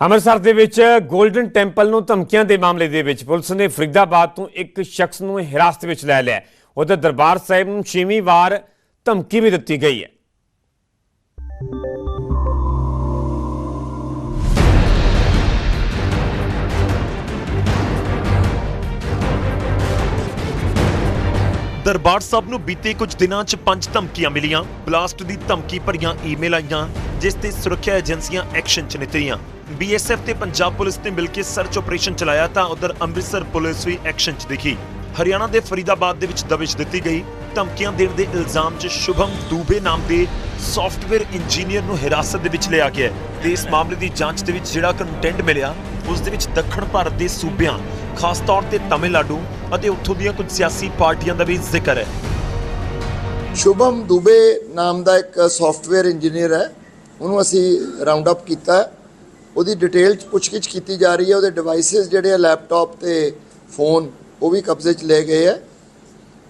ਅੰਮ੍ਰਿਤਸਰ ਦੇ ਵਿੱਚ golden temple ਨੂੰ ਧਮਕੀਆਂ ਦੇ ਮਾਮਲੇ ਦੇ ਵਿੱਚ ਪੁਲਿਸ ਨੇ ਫਰੀਦਾਬਾਦ ਤੋਂ ਇੱਕ ਸ਼ਖਸ ਨੂੰ ਹਿਰਾਸਤ ਵਿੱਚ ਲੈ ਲਿਆ ਉਹਦੇ ਦਰਬਾਰ ਸਾਹਿਬ ਨੂੰ ਛੇਵੀਂ ਵਾਰ ਧਮਕੀ ਵੀ ਦਿੱਤੀ ਗਈ ਹੈ। ਦਰਬਾਰ ਸਾਹਿਬ ਨੂੰ ਬੀਤੇ ਕੁਝ ਦਿਨਾਂ 'ਚ ਪੰਜ ਧਮਕੀਆਂ ਮਿਲੀਆਂ। ਬਲਾਸਟ ਦੀ ਧਮਕੀ ਭਰੀਆਂ ਈਮੇਲ ਆਈਆਂ, ਜਿਸ ਤੇ ਸੁਰੱਖਿਆ ਏਜੰਸੀਆਂ ਐਕਸ਼ਨ 'ਚ ਨਿਕਲੀਆਂ। ਬੀਐਸਐਫ ਤੇ ਪੰਜਾਬ ਪੁਲਿਸ ਨੇ ਮਿਲ ਕੇ ਸਰਚ ਆਪਰੇਸ਼ਨ ਚਲਾਇਆ ਤਾਂ ਉਧਰ ਅੰਮ੍ਰਿਤਸਰ ਪੁਲਿਸ ਵੀ ਐਕਸ਼ਨ 'ਚ ਦਿਖੀ। ਹਰਿਆਣਾ ਦੇ ਫਰੀਦਾਬਾਦ ਦੇ ਵਿੱਚ ਦਬਿਸ਼ ਦਿੱਤੀ ਗਈ। ਧਮਕੀਆਂ ਦੇਣ ਦੇ ਇਲਜ਼ਾਮ 'ਚ ਸ਼ੁਭਮ ਦੂਬੇ ਨਾਮ ਦੇ ਸੌਫਟਵੇਅਰ ਇੰਜੀਨੀਅਰ ਨੂੰ ਹਿਰਾਸਤ ਦੇ ਵਿੱਚ ਲਿਆ ਗਿਆ ਤੇ ਇਸ ਮਾਮਲੇ ਦੀ ਜਾਂਚ ਦੇ ਵਿੱਚ ਜਿਹੜਾ ਕੰਟੈਂਟ ਮਿਲਿਆ, ਉਸ ਦੇ ਵਿੱਚ ਦੱਖਣ ਭਾਰਤ ਦੇ ਸੂਬਿਆਂ ਖਾਸ ਤੌਰ ਤੇ ਤਮਿਲਨਾਡੂ ਅਤੇ ਉੱਥੋਂ ਦੀਆਂ ਕੁਝ ਸਿਆਸੀ ਪਾਰਟੀਆਂ ਦਾ ਵੀ ਜ਼ਿਕਰ ਹੈ। ਸ਼ੁਭਮ ਦੁਬੇ ਨਾਮ ਦਾ ਇੱਕ ਸੌਫਟਵੇਅਰ ਇੰਜੀਨੀਅਰ ਹੈ। ਉਹਨੂੰ ਅਸੀਂ ਰਾਉਂਡ ਅਪ ਕੀਤਾ ਹੈ। ਉਹਦੀ ਡਿਟੇਲ ਚ ਪੁੱਛਗਿੱਛ ਕੀਤੀ ਜਾ ਰਹੀ ਹੈ। ਉਹਦੇ ਡਿਵਾਈਸਸ ਜਿਹੜੇ ਆ ਲੈਪਟਾਪ ਤੇ ਫੋਨ ਉਹ ਵੀ ਕਬਜ਼ੇ 'ਚ ਲਏ ਗਏ ਹੈ।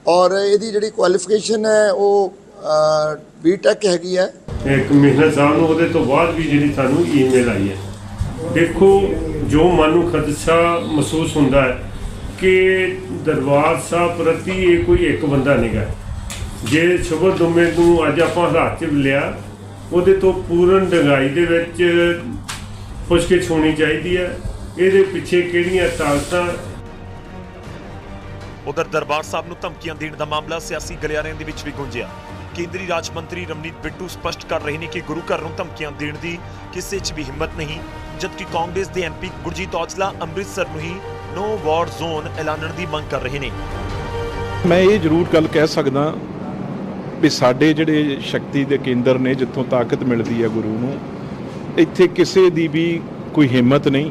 ਔਰ ਇਹਦੀ ਜਿਹੜੀ ਕੁਆਲੀਫਿਕੇਸ਼ਨ ਹੈ ਉਹ ਬੀਟੈਕ ਹੈਗੀ ਹੈ। ਇੱਕ ਮਹੀਨਾ ਸਾਹਿਬ ਨੂੰ ਉਹਦੇ ਤੋਂ ਬਾਅਦ ਵੀ ਜਿਹੜੀ ਸਾਨੂੰ ਈਮੇਲ ਆਈ ਹੈ। ਦੇਖੋ ਜੋ ਮਨ ਨੂੰ ਖਦਸ਼ਾ ਮਹਿਸੂਸ ਹੁੰਦਾ ਹੈ ਕਿ ਦਰਬਾਰ ਸਾਹਿਬ ਪ੍ਰਤੀ ਇਹ ਕੋਈ ਇੱਕ ਬੰਦਾ ਨਹੀਂਗਾ ਜੇ ਸ਼ਬਦ ਦੁਮੇ ਨੂੰ ਅੱਜ ਆਪਾਂ ਹੱਥ 'ਚ ਲਿਆ, ਉਹਦੇ ਤੋਂ ਪੂਰਨ ਡੰਗਾਈ ਦੇ ਵਿੱਚ ਪੁੱਛਗਿੱਛ ਹੋਣੀ ਚਾਹੀਦੀ ਹੈ। ਇਹਦੇ ਪਿੱਛੇ ਕਿਹੜੀਆਂ ਤਾਕਤਾਂ? ਉਧਰ ਦਰਬਾਰ ਸਾਹਿਬ ਨੂੰ ਧਮਕੀਆਂ ਦੇਣ ਦਾ ਮਾਮਲਾ ਸਿਆਸੀ ਗਲਿਆਰਿਆਂ ਦੇ ਵਿੱਚ ਵੀ ਗੂੰਜਿਆ। ਕੇਂਦਰੀ ਰਾਜ ਮੰਤਰੀ ਰਮਨੀਤ ਬਿੱਟੂ ਸਪਸ਼ਟ ਕਰ ਰਹੇ ਨੇ ਕਿ ਗੁਰੂ ਘਰ ਨੂੰ ਧਮਕੀਆਂ ਦੇਣ ਦੀ ਕਿਸੇ 'ਚ ਵੀ ਹਿੰਮਤ ਨਹੀਂ। ਜਦਕਿ ਕਾਂਗਰਸ ਦੇ ਐਮਪੀ ਗੁਰਜੀਤ ਔਜਲਾ ਅੰਮ੍ਰਿਤਸਰ ਨੂੰ ਹੀ ਨੋ ਵਾਰ ਜ਼ੋਨ ਐਲਾਨਣ ਦੀ ਮੰਗ ਕਰ ਰਹੇ ਨੇ। ਮੈਂ ਇਹ ਜ਼ਰੂਰ ਗੱਲ ਕਹਿ ਸਕਦਾ ਵੀ ਸਾਡੇ ਜਿਹੜੇ ਸ਼ਕਤੀ ਦੇ ਕੇਂਦਰ ਨੇ ਜਿੱਥੋਂ ਤਾਕਤ ਮਿਲਦੀ ਹੈ ਗੁਰੂ ਨੂੰ ਇੱਥੇ ਕਿਸੇ ਦੀ ਵੀ ਕੋਈ ਹਿੰਮਤ ਨਹੀਂ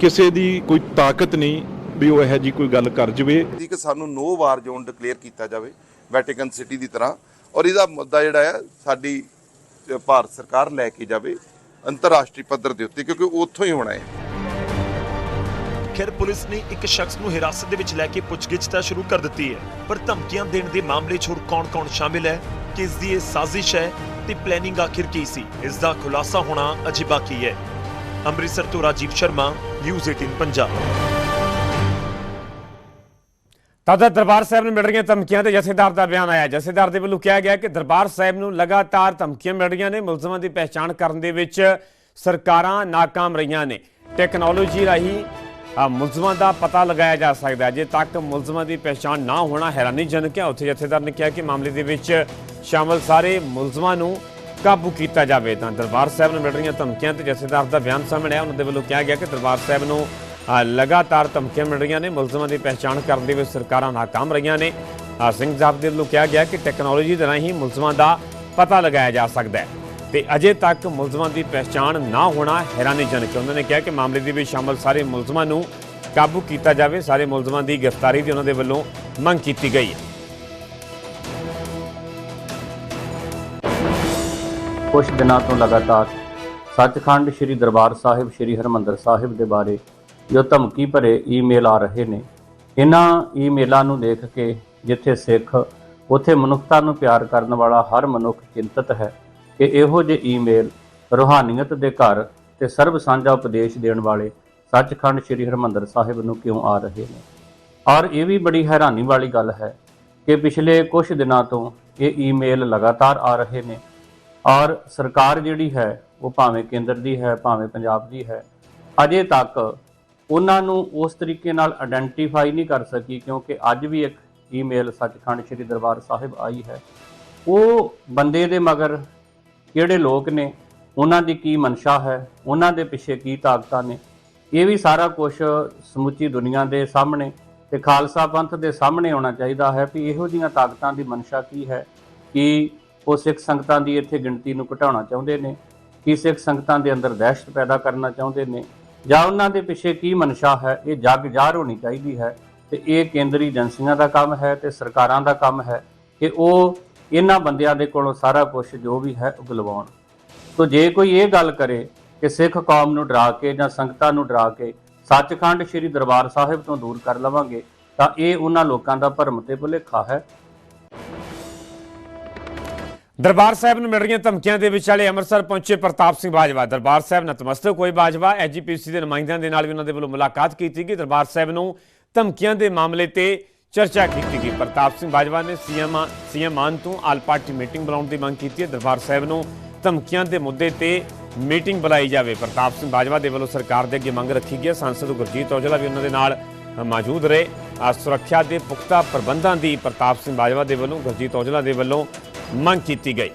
ਕਿਸੇ ਦੀ ਕੋਈ ਤਾਕਤ ਨਹੀਂ ਵੀ ਉਹ ਇਹੋ ਜੀ ਕੋਈ ਗੱਲ ਕਰ ਜਵੇ। ਕਿ ਸਾਨੂੰ ਨੋ ਵਾਰ ਜ਼ੋਨ ਡਿਕਲੇਅਰ ਕੀਤਾ ਜਾਵੇ ਵੈਟੀਕਨ ਸਿਟੀ ਦੀ ਤਰ੍ਹਾਂ ਔਰ ਇਹਦਾ ਮੁੱਦਾ ਜਿਹੜਾ ਹੈ ਸਾਡੀ ਭਾਰਤ ਸਰਕਾਰ ਲੈ ਕੇ ਜਾਵੇ ਅੰਤਰਰਾਸ਼ਟਰੀ ਪੱਧਰ ਦੇ ਉੱਤੇ, ਕਿਉਂਕਿ ਉੱਥੋਂ ਹੀ ਹੋਣਾ ਹੈ। ਖੈਰ, ਪੁਲਿਸ ਨੇ ਇੱਕ ਸ਼ਖਸ ਨੂੰ ਹਿਰਾਸਤ ਦੇ ਵਿੱਚ ਲੈ ਕੇ ਪੁੱਛਗਿੱਛ ਤਾਂ ਸ਼ੁਰੂ ਕਰ ਦਿੱਤੀ ਹੈ, ਪਰ ਧਮਕੀਆਂ ਦੇਣ ਦੇ ਮਾਮਲੇ 'ਚ ਹੋਰ ਕੌਣ-ਕੌਣ ਸ਼ਾਮਿਲ ਹੈ, ਕਿਸ ਦੀ ਇਹ ਸਾਜ਼ਿਸ਼ ਹੈ ਤੇ ਪਲੈਨਿੰਗ ਆਖਿਰ ਕੀ ਸੀ, ਇਸ ਦਾ ਖੁਲਾਸਾ ਹੋਣਾ ਅਜੇ ਬਾਕੀ ਹੈ। ਅੰਮ੍ਰਿਤਸਰ ਤੋਂ ਰਾਜੀਵ ਸ਼ਰਮਾ ਨਿਊਜ਼ 18 ਪੰਜਾਬ। ਤਾਜ਼ਾ ਦਰਬਾਰ ਸਾਹਿਬ ਨੂੰ ਮਿਲ ਰਹੀਆਂ ਧਮਕੀਆਂ ਤੇ ਜਥੇਦਾਰ ਦਾ ਬਿਆਨ ਆਇਆ। ਜਥੇਦਾਰ ਦੇ ਵੱਲੋਂ ਕਿਹਾ ਗਿਆ ਕਿ ਦਰਬਾਰ ਸਾਹਿਬ ਨੂੰ ਲਗਾਤਾਰ ਧਮਕੀਆਂ ਮਿਲ ਰਹੀਆਂ ਨੇ, ਮੁਲਜ਼ਮਾਂ ਦੀ ਪਹਿਚਾਣ ਕਰਨ ਦੇ ਵਿੱਚ ਸਰਕਾਰਾਂ ਨਾਕਾਮ ਰਹੀਆਂ ਨੇ। ਟੈਕਨੋਲੋਜੀ ਰਾਹੀਂ ਮੁਲਜ਼ਮਾਂ ਦਾ ਪਤਾ ਲਗਾਇਆ ਜਾ ਸਕਦਾ ਹੈ। ਜੇ ਤੱਕ ਮੁਲਜ਼ਮਾਂ ਦੀ ਪਹਿਚਾਣ ਨਾ ਹੋਣਾ ਹੈਰਾਨੀਜਨਕ ਹੈ। ਉੱਥੇ ਜਥੇਦਾਰ ਨੇ ਕਿਹਾ ਕਿ ਮਾਮਲੇ ਦੇ ਵਿੱਚ ਸ਼ਾਮਲ ਸਾਰੇ ਮੁਲਜ਼ਮਾਂ ਨੂੰ ਕਾਬੂ ਕੀਤਾ ਜਾਵੇ। ਤਾਂ ਦਰਬਾਰ ਸਾਹਿਬ ਨੂੰ ਮਿਲ ਰਹੀਆਂ ਧਮਕੀਆਂ ਤੇ ਜਥੇਦਾਰ ਦਾ ਬਿਆਨ ਸਾਹਮਣੇ ਆਇਆ। ਉਹਨਾਂ ਦੇ ਵੱਲੋਂ ਕਿਹਾ ਗਿਆ ਕਿ ਦਰਬਾਰ ਸਾਹਿਬ ਨੂੰ ਲਗਾਤਾਰ ਧਮਕੀਆਂ ਮਿਲ ਰਹੀਆਂ ਨੇ, ਮੁਲਜ਼ਮਾਂ ਦੀ ਪਹਿਚਾਣ ਕਰਨ ਦੇ ਵਿੱਚ ਸਰਕਾਰਾਂ ਨਾਕਾਮ ਰਹੀਆਂ ਨੇ। ਸਿੰਘ ਸਾਹਿਬ ਦੇ ਵੱਲੋਂ ਕਿਹਾ ਗਿਆ ਕਿ ਟੈਕਨੋਲੋਜੀ ਦੇ ਰਾਹੀਂ ਮੁਲਜ਼ਮਾਂ ਦਾ ਪਤਾ ਲਗਾਇਆ ਜਾ ਸਕਦਾ ਹੈ। ਤੇ ਅਜੇ ਤੱਕ ਮੁਲਜ਼ਮਾਂ ਦੀ ਪਹਿਚਾਣ ਨਾ ਹੋਣਾ ਹੈਰਾਨੀਜਨਕ ਹੈ। ਉਹਨਾਂ ਨੇ ਕਿਹਾ ਕਿ ਮਾਮਲੇ ਦੇ ਵਿੱਚ ਸ਼ਾਮਲ ਸਾਰੇ ਮੁਲਜ਼ਮਾਂ ਨੂੰ ਕਾਬੂ ਕੀਤਾ ਜਾਵੇ। ਸਾਰੇ ਮੁਲਜ਼ਮਾਂ ਦੀ ਗ੍ਰਿਫਤਾਰੀ ਦੀ ਉਹਨਾਂ ਦੇ ਵੱਲੋਂ ਮੰਗ ਕੀਤੀ ਗਈ ਹੈ। ਕੁਝ ਦਿਨਾਂ ਤੋਂ ਲਗਾਤਾਰ ਸੱਚਖੰਡ ਸ੍ਰੀ ਦਰਬਾਰ ਸਾਹਿਬ, ਸ੍ਰੀ ਹਰਮੰਦਰ ਸਾਹਿਬ ਦੇ ਬਾਰੇ ਜੋ ਧਮਕੀ ਭਰੇ ਈਮੇਲ ਆ ਰਹੇ ਨੇ। ਇਹਨਾਂ ਈਮੇਲਾਂ ਨੂੰ ਦੇਖ ਕੇ ਜਿੱਥੇ ਸਿੱਖ, ਉੱਥੇ ਮਨੁੱਖਤਾ ਨੂੰ ਪਿਆਰ ਕਰਨ ਵਾਲਾ ਹਰ ਮਨੁੱਖ ਚਿੰਤਤ ਹੈ ਕਿ ਇਹੋ ਜਿਹੇ ਈਮੇਲ ਰੂਹਾਨੀਅਤ ਦੇ ਘਰ ਤੇ ਸਰਬ ਸਾਂਝਾ ਉਪਦੇਸ਼ ਦੇਣ ਵਾਲੇ ਸੱਚਖੰਡ ਸ੍ਰੀ ਹਰਮੰਦਰ ਸਾਹਿਬ ਨੂੰ ਕਿਉਂ ਆ ਰਹੇ ਨੇ? ਔਰ ਇਹ ਵੀ ਬੜੀ ਹੈਰਾਨੀ ਵਾਲੀ ਗੱਲ ਹੈ ਕਿ ਪਿਛਲੇ ਕੁਝ ਦਿਨਾਂ ਤੋਂ ਇਹ ਈਮੇਲ ਲਗਾਤਾਰ ਆ ਰਹੇ ਨੇ। ਔਰ ਸਰਕਾਰ ਜਿਹੜੀ ਹੈ, ਉਹ ਭਾਵੇਂ ਕੇਂਦਰ ਦੀ ਹੈ, ਭਾਵੇਂ ਪੰਜਾਬ ਦੀ ਹੈ, ਅਜੇ ਤੱਕ ਉਹਨਾਂ ਨੂੰ ਉਸ ਤਰੀਕੇ ਨਾਲ ਆਇਡੈਂਟੀਫਾਈ ਨਹੀਂ ਕਰ ਸਕੀ ਕਿਉਂਕਿ ਅੱਜ ਵੀ ਇੱਕ ਈਮੇਲ ਸੱਚਖੰਡ ਸ੍ਰੀ ਦਰਬਾਰ ਸਾਹਿਬ ਆਈ ਹੈ। ਉਹ ਬੰਦੇ ਦੇ ਮਗਰ ਕਿਹੜੇ ਲੋਕ ਨੇ, ਉਹਨਾਂ ਦੀ ਕੀ ਮਨਸ਼ਾ ਹੈ, ਉਹਨਾਂ ਦੇ ਪਿੱਛੇ ਕੀ ਤਾਕਤਾਂ ਨੇ, ਇਹ ਵੀ ਸਾਰਾ ਕੁਝ ਸਮੁੱਚੀ ਦੁਨੀਆ ਦੇ ਸਾਹਮਣੇ ਤੇ ਖਾਲਸਾ ਪੰਥ ਦੇ ਸਾਹਮਣੇ ਆਉਣਾ ਚਾਹੀਦਾ ਹੈ ਵੀ ਇਹੋ ਜੀਆਂ ਤਾਕਤਾਂ ਦੀ ਮਨਸ਼ਾ ਕੀ ਹੈ, ਕਿ ਉਹ ਸਿੱਖ ਸੰਗਤਾਂ ਦੀ ਇੱਥੇ ਗਿਣਤੀ ਨੂੰ ਘਟਾਉਣਾ ਚਾਹੁੰਦੇ ਨੇ, ਕਿ ਸਿੱਖ ਸੰਗਤਾਂ ਦੇ ਅੰਦਰ ਦਹਿਸ਼ਤ ਪੈਦਾ ਕਰਨਾ ਚਾਹੁੰਦੇ ਨੇ ਜਾਂ ਉਹਨਾਂ ਦੇ ਪਿੱਛੇ ਕੀ ਮਨਸ਼ਾ ਹੈ, ਇਹ ਜੱਗ ਜ਼ਾਹਰ ਹੋਣੀ ਚਾਹੀਦੀ ਹੈ ਤੇ ਇਹ ਕੇਂਦਰੀ ਏਜੰਸੀਆਂ ਦਾ ਕੰਮ ਹੈ ਤੇ ਸਰਕਾਰਾਂ ਦਾ ਕੰਮ ਹੈ ਕਿ ਉਹ ਇਹਨਾਂ ਬੰਦਿਆਂ ਦੇ ਕੋਲੋਂ ਸਾਰਾ ਕੁਝ ਜੋ ਵੀ ਹੈ ਉਗਲਵਾਉਣ ਤੋ ਜੇ ਕੋਈ ਇਹ ਗੱਲ ਕਰੇ ਕਿ ਸਿੱਖ ਕੌਮ ਨੂੰ ਡਰਾ ਕੇ ਜਾਂ ਸੰਗਤਾਂ ਨੂੰ ਡਰਾ ਕੇ ਸੱਚਖੰਡ ਸ੍ਰੀ ਦਰਬਾਰ ਸਾਹਿਬ ਤੋਂ ਦੂਰ ਕਰ ਲਵਾਂਗੇ, ਤਾਂ ਇਹ ਉਹਨਾਂ ਲੋਕਾਂ ਦਾ ਭਰਮ ਤੇ ਭੁਲੇਖਾ ਹੈ। ਦਰਬਾਰ ਸਾਹਿਬ ਨੂੰ ਮਿਲ ਰਹੀਆਂ ਧਮਕੀਆਂ ਦੇ ਵਿਚਾਲੇ ਅੰਮ੍ਰਿਤਸਰ ਪਹੁੰਚੇ ਪ੍ਰਤਾਪ ਸਿੰਘ ਬਾਜਵਾ। ਦਰਬਾਰ ਸਾਹਿਬ ਨਤਮਸਤਕ ਹੋਏ ਬਾਜਵਾ। ਐਜੀਪੀਸੀ ਦੇ ਨੁਮਾਇੰਦਿਆਂ ਦੇ ਨਾਲ ਵੀ ਉਹਨਾਂ ਦੇ ਵੱਲੋਂ ਮੁਲਾਕਾਤ ਕੀਤੀ ਗਈ। ਦਰਬਾਰ ਸਾਹਿਬ ਨੂੰ ਧਮਕੀਆਂ ਦੇ ਮਾਮਲੇ ਤੇ ਚਰਚਾ ਕੀਤੀ ਗਈ। ਪ੍ਰਤਾਪ ਸਿੰਘ ਬਾਜਵਾ ਨੇ ਸੀਐਮ ਸੀਐਮ ਤੋਂ ਆਲ ਪਾਰਟੀ ਮੀਟਿੰਗ ਬੁਲਾਉਣ ਦੀ ਮੰਗ ਕੀਤੀ ਹੈ। ਦਰਬਾਰ ਸਾਹਿਬ ਨੂੰ ਧਮਕੀਆਂ ਦੇ ਮੁੱਦੇ ਤੇ ਮੀਟਿੰਗ ਬੁਲਾਈ ਜਾਵੇ। ਪ੍ਰਤਾਪ ਸਿੰਘ ਬਾਜਵਾ ਦੇ ਵੱਲੋਂ ਸਰਕਾਰ ਦੇ ਅੱਗੇ ਮੰਗ ਰੱਖੀ ਗਈ ਸਾਂਸਦ ਗੁਰਜੀਤ ਔਜਲਾ ਵੀ ਉਹਨਾਂ ਦੇ ਨਾਲ ਮੌਜੂਦ ਰਹੇ। ਸੁਰੱਖਿਆ ਦੇ ਪੁਖਤਾ ਪ੍ਰਬੰਧਾਂ ਦੀ ਪ੍ਰਤਾਪ ਸਿੰਘ ਬਾਜਵਾ ਦੇ ਵੱਲੋਂ, ਗੁਰਜੀਤ ਔਜਲਾ ਦੇ ਵੱਲੋਂ ਮੰਗ ਕੀਤੀ ਗਈ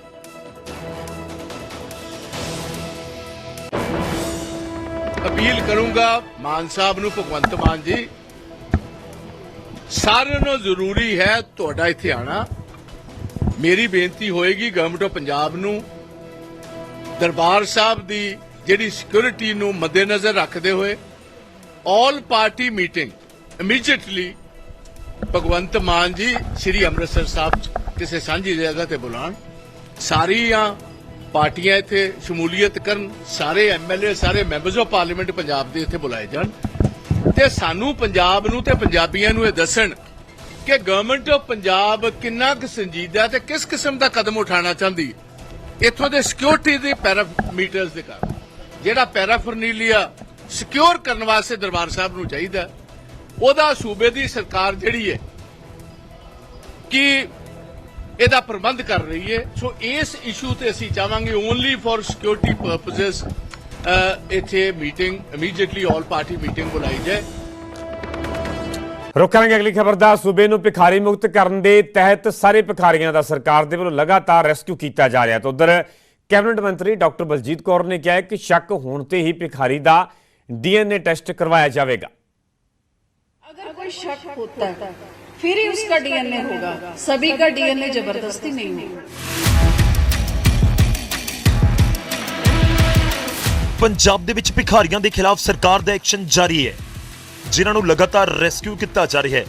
ਅਪੀਲ ਕਰੂੰਗਾ ਮਾਨ ਸਾਹਿਬ ਨੂੰ, ਭਗਵੰਤ ਮਾਨ ਜੀ, ਸਾਰਿਆਂ ਨੂੰ ਜ਼ਰੂਰੀ ਹੈ ਤੁਹਾਡਾ ਇੱਥੇ ਆਣਾ। ਮੇਰੀ ਬੇਨਤੀ ਹੋਏਗੀ ਗਵਰਨਮੈਂਟ ਆਫ ਪੰਜਾਬ ਨੂੰ, ਦਰਬਾਰ ਸਾਹਿਬ ਦੀ ਜਿਹੜੀ ਸਿਕਿਉਰਿਟੀ ਨੂੰ ਮੱਦੇਨਜ਼ਰ ਰੱਖਦੇ ਹੋਏ all party meeting immediately Bhagwant Mann ji, Sri Amritsar ਸਾਹਿਬ 'ਚ। ਕਿਸੇ ਸਾਂਝੀ ਜਗ੍ਹਾ ਤੇ ਬੁਲਾਣ ਸਾਰੀਆਂ ਪਾਰਟੀਆਂ ਇੱਥੇ ਸ਼ਮੂਲੀਅਤ ਕਰਨ, ਸਾਰੇ ਐਮਐਲਏ ਸਾਰੇ ਮੈਂਬਰਸ ਆਫ ਪਾਰਲੀਮੈਂਟ ਪੰਜਾਬ ਦੇ ਇੱਥੇ ਬੁਲਾਏ ਜਾਣ ਤੇ ਸਾਨੂੰ ਪੰਜਾਬ ਨੂੰ ਤੇ ਪੰਜਾਬੀਆਂ ਨੂੰ ਇਹ ਦੱਸਣ ਕਿ ਗਵਰਨਮੈਂਟ ਆਫ ਪੰਜਾਬ ਕਿੰਨਾ ਕੁ ਸੰਜੀਦਾ ਤੇ ਕਿਸ ਕਿਸਮ ਦਾ ਕਦਮ ਉਠਾਉਣਾ ਚਾਹੁੰਦੀ ਹੈ। ਇੱਥੋਂ ਦੇ ਸਿਕਿਉਰਿਟੀ ਦੇ ਪੈਰਾਮੀਟਰਸ ਦੇ ਕਾਰਨ, ਜਿਹੜਾ ਪੈਰਾਫਰਨੀਲੀਆ ਸਿਕਿਉਰ ਕਰਨ ਵਾਸਤੇ ਦਰਬਾਰ ਸਾਹਿਬ ਨੂੰ ਚਾਹੀਦਾ ਉਹਦਾ ਸੂਬੇ ਦੀ ਸਰਕਾਰ ਜਿਹੜੀ ਹੈ ਕਿ ਇਹਦਾ ਪ੍ਰਬੰਧ ਕਰ ਰਹੀ ਹੈ। ਸੋ ਇਸ ਇਸ਼ੂ ਤੇ ਅਸੀਂ ਚਾਹਾਂਗੇ ਓਨਲੀ ਫॉर ਸਿਕਿਉਰਿਟੀ ਪਰਪਸਸ ਇੱਥੇ ਮੀਟਿੰਗ ਇਮੀਡੀਏਟਲੀ 올 ਪਾਰਟੀ ਮੀਟਿੰਗ ਬੁਲਾਈ ਜਾਏ। ਰੋਕਾਂਗੇ ਅਗਲੀ ਖਬਰ ਦਾ। ਸੂਬੇ ਨੂੰ ਭਿਖਾਰੀ ਮੁਕਤ ਕਰਨ ਦੇ ਤਹਿਤ ਸਾਰੇ ਭਿਖਾਰੀਆਂ ਦਾ ਸਰਕਾਰ ਦੇ ਵੱਲੋਂ ਲਗਾਤਾਰ ਰੈਸਕਿਊ ਕੀਤਾ ਜਾ ਰਿਹਾ ਤੇ ਉਧਰ ਕੈਬਨਿਟ ਮੰਤਰੀ ਡਾਕਟਰ ਬਲਜੀਤ ਕੌਰ ਨੇ ਕਿਹਾ ਕਿ ਸ਼ੱਕ ਹੋਣ ਤੇ ਹੀ ਭਿਖਾਰੀ ਦਾ ਡੀਐਨਏ ਟੈਸਟ ਕਰਵਾਇਆ ਜਾਵੇਗਾ। ਅਗਰ ਕੋਈ ਸ਼ੱਕ ਹੁੰਦਾ फिर ही उसका डीएनए होगा सभी का डीएनए जबरदस्ती नहीं होगा ਪੰਜਾਬ ਦੇ ਵਿੱਚ ਭਿਖਾਰੀਆਂ ਦੇ ਖਿਲਾਫ ਸਰਕਾਰ ਦਾ ਐਕਸ਼ਨ ਜਾਰੀ ਹੈ ਜਿਨ੍ਹਾਂ ਨੂੰ ਲਗਾਤਾਰ ਰੈਸਕਿਊ ਕੀਤਾ ਜਾ ਰਿਹਾ ਹੈ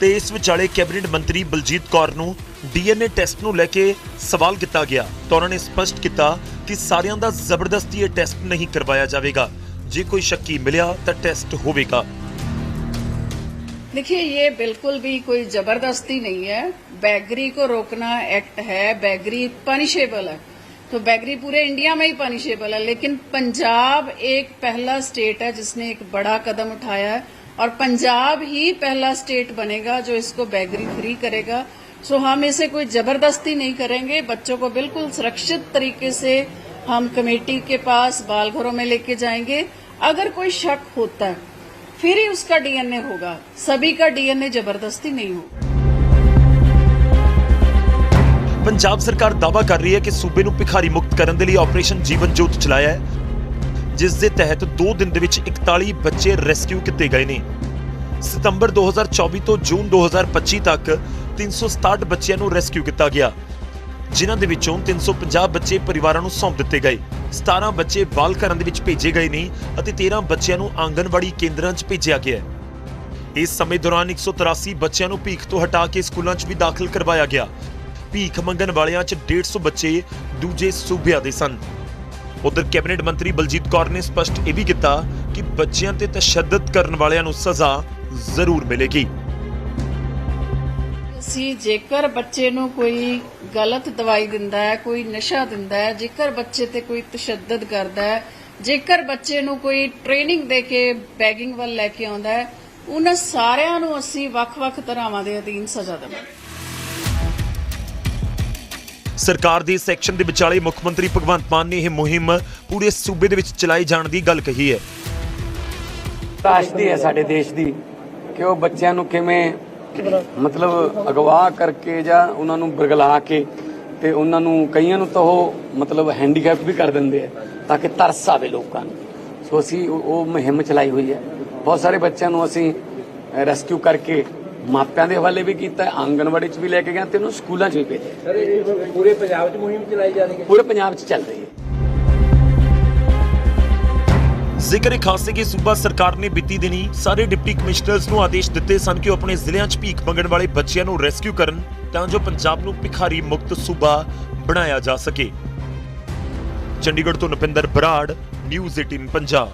ਤੇ ਇਸ ਵਿਚਾਲੇ ਕੈਬਨਿਟ ਮੰਤਰੀ ਬਲਜੀਤ ਕੌਰ ਨੂੰ ਡੀਐਨਏ ਟੈਸਟ ਨੂੰ ਲੈ ਕੇ ਸਵਾਲ ਕੀਤਾ ਗਿਆ ਤਾਂ ਉਹਨਾਂ ਨੇ ਸਪਸ਼ਟ ਕੀਤਾ ਕਿ ਸਾਰਿਆਂ ਦਾ ਜ਼ਬਰਦਸਤੀ ਇਹ ਟੈਸਟ ਨਹੀਂ ਕਰਵਾਇਆ ਜਾਵੇਗਾ ਜੇ ਕੋਈ ਸ਼ੱਕੀ ਮਿਲਿਆ ਤਾਂ ਟੈਸਟ ਹੋਵੇਗਾ देखिए, ये बिल्कुल भी कोई ज़बरदस्ती नहीं है। बैगरी को रोकना एक्ट है। बैगरी पनिशेबल है। तो बैगरी पूरे इंडिया में ही पनिशेबल है, लेकिन पंजाब एक पहला स्टेट है जिसने एक बड़ा कदम उठाया है और पंजाब ही पहला स्टेट बनेगा जो इसको बैगरी फ्री करेगा। सो हम इसे कोई ज़बरदस्ती नहीं करेंगे। बच्चों को बिल्कुल सुरक्षित तरीके से हम कमेटी के पास बाल घरों में लेके जाएँगे। अगर कोई शक होता है फिर ही उसका डीएनए होगा सभी का डीएनए जबरदस्ती नहीं होगा ਪੰਜਾਬ ਸਰਕਾਰ ਦਾਅਵਾ ਕਰ ਰਹੀ ਹੈ ਕਿ ਸੂਬੇ ਨੂੰ ਭਿਖਾਰੀ ਮੁਕਤ ਕਰਨ ਦੇ ਲਈ ਆਪਰੇਸ਼ਨ ਜੀਵਨ ਜੋਤ ਚਲਾਇਆ ਹੈ ਜਿਸ ਦੇ ਤਹਿਤ 2 ਦਿਨ ਦੇ ਵਿੱਚ 41 ਬੱਚੇ ਰੈਸਕਿਊ ਕੀਤੇ ਗਏ ਨੇ ਸਤੰਬਰ 2024 ਤੋਂ ਜੂਨ 2025 ਤੱਕ 367 ਬੱਚਿਆਂ ਨੂੰ ਰੈਸਕਿਊ ਕੀਤਾ ਗਿਆ ਜਿਨ੍ਹਾਂ ਦੇ ਵਿੱਚੋਂ 350 ਬੱਚੇ ਪਰਿਵਾਰਾਂ ਨੂੰ ਸੌਂਪ ਦਿੱਤੇ ਗਏ 17 ਬੱਚੇ ਬਾਲ ਘਰਾਂ ਦੇ ਵਿੱਚ ਭੇਜੇ ਗਏ ਨੇ ਅਤੇ 13 ਬੱਚਿਆਂ ਨੂੰ ਆਂਗਨਵਾੜੀ ਕੇਂਦਰਾਂ 'ਚ ਭੇਜਿਆ ਗਿਆ ਹੈ। ਇਸ ਸਮੇਂ ਦੌਰਾਨ 183 ਬੱਚਿਆਂ ਨੂੰ ਭੀਖ ਤੋਂ ਹਟਾ ਕੇ ਸਕੂਲਾਂ 'ਚ ਵੀ ਦਾਖਲ ਕਰਵਾਇਆ ਗਿਆ। ਭੀਖ ਮੰਗਣ ਵਾਲਿਆਂ 'ਚ 150 ਬੱਚੇ ਦੂਜੇ ਸੂਬਿਆਂ ਦੇ ਸਨ। ਉਧਰ ਕੈਬਨਿਟ ਮੰਤਰੀ ਬਲਜੀਤ ਕੌਰ ਨੇ ਸਪਸ਼ਟ ਇਹ ਵੀ ਕੀਤਾ ਕਿ ਬੱਚਿਆਂ ਤੇ ਤਸ਼ੱਦਦ ਕਰਨ ਵਾਲਿਆਂ ਨੂੰ ਸਜ਼ਾ ਜ਼ਰੂਰ ਮਿਲੇਗੀ। ਅਸੀਂ ਜੇਕਰ ਬੱਚੇ ਨੂੰ ਕੋਈ ਗਲਤ ਦਵਾਈ ਦਿੰਦਾ ਹੈ ਕੋਈ ਨਸ਼ਾ ਦਿੰਦਾ ਹੈ ਜੇਕਰ ਬੱਚੇ ਤੇ ਕੋਈ ਤਸ਼ੱਦਦ ਕਰਦਾ ਹੈ ਜੇਕਰ ਬੱਚੇ ਨੂੰ ਕੋਈ ਟ੍ਰੇਨਿੰਗ ਦੇ ਕੇ ਬੈਗਿੰਗ ਵੱਲ ਲੈ ਕੇ ਆਉਂਦਾ ਹੈ ਉਹਨਾਂ ਸਾਰਿਆਂ ਨੂੰ ਅਸੀਂ ਵੱਖ-ਵੱਖ ਧਾਰਾਵਾਂ ਦੇ ਅਧੀਨ ਸਜ਼ਾ ਦੇਵਾਂਗੇ। ਸਰਕਾਰ ਦੇ ਇਸ ਐਕਸ਼ਨ ਦੇ ਵਿਚਾਲੇ ਮੁੱਖ ਮੰਤਰੀ ਭਗਵੰਤ ਮਾਨ ਨੇ ਇਹ ਮੁਹਿੰਮ ਪੂਰੇ ਸੂਬੇ ਦੇ ਵਿੱਚ ਚਲਾਈ ਜਾਣ ਦੀ ਗੱਲ ਕਹੀ ਹੈ। ਤਰਾਸ਼ਦੀ ਹੈ ਸਾਡੇ ਦੇਸ਼ ਦੀ ਕਿ ਉਹ ਬੱਚਿਆਂ ਨੂੰ ਕਿਵੇਂ ਮਤਲਬ ਅਗਵਾ ਕਰਕੇ ਜਾਂ ਉਹਨਾਂ ਨੂੰ ਬਰਗਲਾ ਕੇ ਤੇ ਉਹਨਾਂ ਨੂੰ ਕਈਆਂ ਨੂੰ ਤਾਂ ਉਹ ਮਤਲਬ ਹੈਂਡੀਕੈਪ ਵੀ ਕਰ ਦਿੰਦੇ ਆ ਤਾਂ ਕਿ ਤਰਸ ਆਵੇ ਲੋਕਾਂ ਨੂੰ। ਸੋ ਅਸੀਂ ਉਹ ਮੁਹਿੰਮ ਚਲਾਈ ਹੋਈ ਹੈ। ਬਹੁਤ ਸਾਰੇ ਬੱਚਿਆਂ ਨੂੰ ਅਸੀਂ ਰੈਸਕਿਊ ਕਰਕੇ ਮਾਪਿਆਂ ਦੇ ਹਵਾਲੇ ਵੀ ਕੀਤਾ ਆਂਗਨਵਾੜੀ 'ਚ ਵੀ ਲੈ ਕੇ ਗਏ ਤੇ ਉਹਨੂੰ ਸਕੂਲਾਂ 'ਚ ਵੀ ਭੇਜਿਆ। ਸਰ ਇਹ ਪੂਰੇ ਪੰਜਾਬ 'ਚ ਮੁਹਿੰਮ ਚਲਾਈ ਜਾ ਰਹੀ ਹੈ? ਪੂਰੇ ਪੰਜਾਬ 'ਚ ਚੱਲ ਰਹੀ ਹੈ। ਜ਼ਿਕਰ ਖਾਸ ਹੈ ਕਿ ਸੂਬਾ ਸਰਕਾਰ ਨੇ ਬੀਤੀ ਦਿਨੀ ਸਾਰੇ ਡਿਪਟੀ ਕਮਿਸ਼ਨਰਸ ਨੂੰ ਆਦੇਸ਼ ਦਿੱਤੇ ਸਨ ਕਿ ਉਹ ਆਪਣੇ ਜ਼ਿਲ੍ਹਿਆਂ 'ਚ ਭੀਖ ਮੰਗਣ ਵਾਲੇ ਬੱਚਿਆਂ ਨੂੰ ਰੈਸਕਿਊ ਕਰਨ ਤਾਂ ਜੋ ਪੰਜਾਬ ਨੂੰ ਭਿਖਾਰੀ ਮੁਕਤ ਸੂਬਾ ਬਣਾਇਆ ਜਾ ਸਕੇ। ਚੰਡੀਗੜ੍ਹ ਤੋਂ ਨਪਿੰਦਰ ਬਰਾੜ, ਨਿਊਜ਼ 18 ਪੰਜਾਬ।